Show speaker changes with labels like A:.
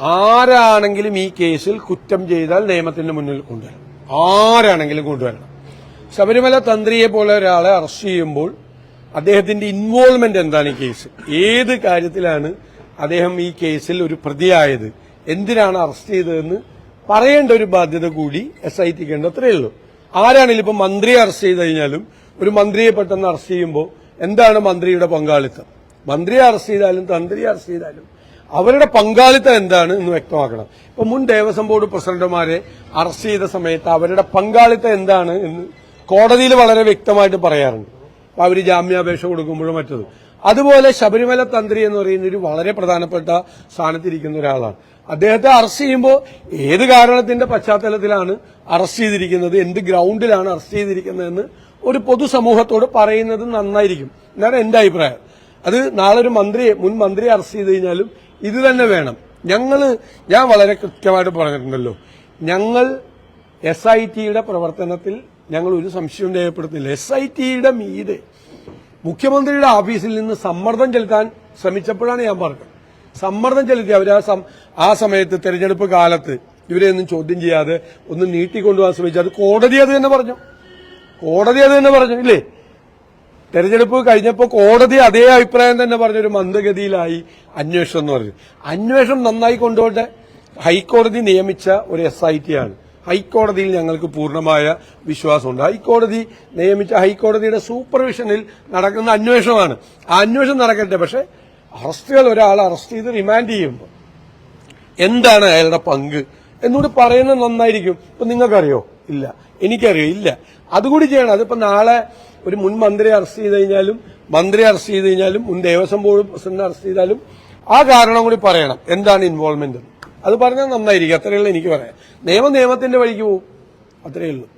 A: ആരാണെങ്കിലും ഈ കേസിൽ കുറ്റം ചെയ്താൽ നിയമത്തിന്റെ മുന്നിൽ കൊണ്ടുവരണം. ആരാണെങ്കിലും കൊണ്ടുവരണം. ശബരിമല തന്ത്രിയെ പോലെ ഒരാളെ അറസ്റ്റ് ചെയ്യുമ്പോൾ അദ്ദേഹത്തിന്റെ ഇൻവോൾവ്മെന്റ് എന്താണ് ഈ കേസ്? ഏത് കാര്യത്തിലാണ് അദ്ദേഹം ഈ കേസിൽ ഒരു പ്രതിയായത്? എന്തിനാണ് അറസ്റ്റ് ചെയ്തതെന്ന് പറയേണ്ട ഒരു ബാധ്യത കൂടി എസ് ഐ ടിക്ക് ഉണ്ട്. അത്രയേ ഉള്ളൂ. ആരാണെങ്കിലും ഇപ്പൊ മന്ത്രിയെ അറസ്റ്റ് ചെയ്ത് കഴിഞ്ഞാലും ഒരു മന്ത്രിയെ പെട്ടെന്ന് അറസ്റ്റ് ചെയ്യുമ്പോൾ എന്താണ് മന്ത്രിയുടെ പങ്കാളിത്തം? മന്ത്രിയെ അറസ്റ്റ് ചെയ്താലും തന്ത്രിയെ അറസ്റ്റ് ചെയ്താലും അവരുടെ പങ്കാളിത്തം എന്താണ് എന്ന് വ്യക്തമാക്കണം. ഇപ്പൊ മുൻ ദേവസ്വം ബോർഡ് പ്രസിഡന്റുമാരെ അറസ്റ്റ് ചെയ്ത സമയത്ത് അവരുടെ പങ്കാളിത്തം എന്താണ് എന്ന് കോടതിയിൽ വളരെ വ്യക്തമായിട്ട് പറയാറുണ്ട്. അപ്പൊ അവർ ജാമ്യാപേക്ഷ കൊടുക്കുമ്പോഴും മറ്റത്. അതുപോലെ ശബരിമല തന്ത്രി എന്ന് പറയുന്ന ഒരു വളരെ പ്രധാനപ്പെട്ട സ്ഥാനത്തിരിക്കുന്ന ഒരാളാണ്. അദ്ദേഹത്തെ അറസ്റ്റ് ചെയ്യുമ്പോൾ ഏത് കാരണത്തിന്റെ പശ്ചാത്തലത്തിലാണ് അറസ്റ്റ് ചെയ്തിരിക്കുന്നത് എന്ത് ഗ്രൗണ്ടിലാണ് അറസ്റ്റ് ചെയ്തിരിക്കുന്നതെന്ന് ഒരു പൊതുസമൂഹത്തോട് പറയുന്നത് നന്നായിരിക്കും. എന്നാണ് എന്റെ അഭിപ്രായം. അത് നാളെ ഒരു മന്ത്രിയെ മുൻ മന്ത്രിയെ അറസ്റ്റ് ചെയ്ത് കഴിഞ്ഞാലും ഇത് തന്നെ വേണം. ഞങ്ങൾ ഞാൻ വളരെ കൃത്യമായിട്ട് പറഞ്ഞിട്ടുണ്ടല്ലോ. ഞങ്ങൾ എസ് ഐ ടിയുടെ പ്രവർത്തനത്തിൽ ഞങ്ങൾ ഒരു സംശയവും രേഖപ്പെടുത്തുന്നില്ല. എസ് ഐ ടിയുടെ മീത് മുഖ്യമന്ത്രിയുടെ ഓഫീസിൽ നിന്ന് സമ്മർദ്ദം ചെലുത്താൻ ശ്രമിച്ചപ്പോഴാണ് ഞാൻ പറഞ്ഞത്. സമ്മർദ്ദം ചെലുത്തി അവർ ആ സമയത്ത് തെരഞ്ഞെടുപ്പ് കാലത്ത് ഇവരെ ഒന്നും ചോദ്യം ചെയ്യാതെ ഒന്ന് നീട്ടിക്കൊണ്ടുപോകാൻ ശ്രമിച്ചു. അത് കോടതി അത് തന്നെ പറഞ്ഞു. കോടതി അത് തന്നെ പറഞ്ഞു. ഇല്ലേ? തെരഞ്ഞെടുപ്പ് കഴിഞ്ഞപ്പോൾ കോടതി അതേ അഭിപ്രായം തന്നെ പറഞ്ഞൊരു മന്ദഗതിയിലായി അന്വേഷണം എന്ന് പറഞ്ഞു. അന്വേഷണം നന്നായി കൊണ്ടുപോട്ടെ. ഹൈക്കോടതി നിയമിച്ച ഒരു എസ് ഐ ടി ആണ്. ഹൈക്കോടതിയിൽ ഞങ്ങൾക്ക് പൂർണമായ വിശ്വാസമുണ്ട്. ഹൈക്കോടതി നിയമിച്ച ഹൈക്കോടതിയുടെ സൂപ്പർവിഷനിൽ നടക്കുന്ന അന്വേഷണമാണ്. ആ അന്വേഷണം നടക്കട്ടെ പക്ഷെ അറസ്റ്റുകൾ ഒരാൾ അറസ്റ്റ് ചെയ്ത് റിമാൻഡ് ചെയ്യുമ്പോൾ എന്താണ് അയാളുടെ പങ്ക്? എന്നോട് പറയുന്നത് നന്നായിരിക്കും. ഇപ്പൊ നിങ്ങൾക്കറിയോ? ഇല്ല. എനിക്കറിയോ ഇല്ല. അതുകൂടി ചെയ്യണം. അതിപ്പോ നാളെ ഒരു മുൻ മന്ത്രി അറസ്റ്റ് ചെയ്ത് കഴിഞ്ഞാലും മന്ത്രി അറസ്റ്റ് ചെയ്ത് കഴിഞ്ഞാലും മുൻ ദേവസ്വം ബോർഡ് പ്രസിഡന്റ് അറസ്റ്റ് ചെയ്താലും ആ കാരണം കൂടി പറയണം. എന്താണ് ഇൻവോൾവ്മെന്റ് അത് പറഞ്ഞാൽ നന്നായിരിക്കും. അത്രയുള്ളൂ എനിക്ക് പറയാം നിയമം നിയമത്തിന്റെ വഴിക്ക് പോകും അത്രയേ ഉള്ളൂ.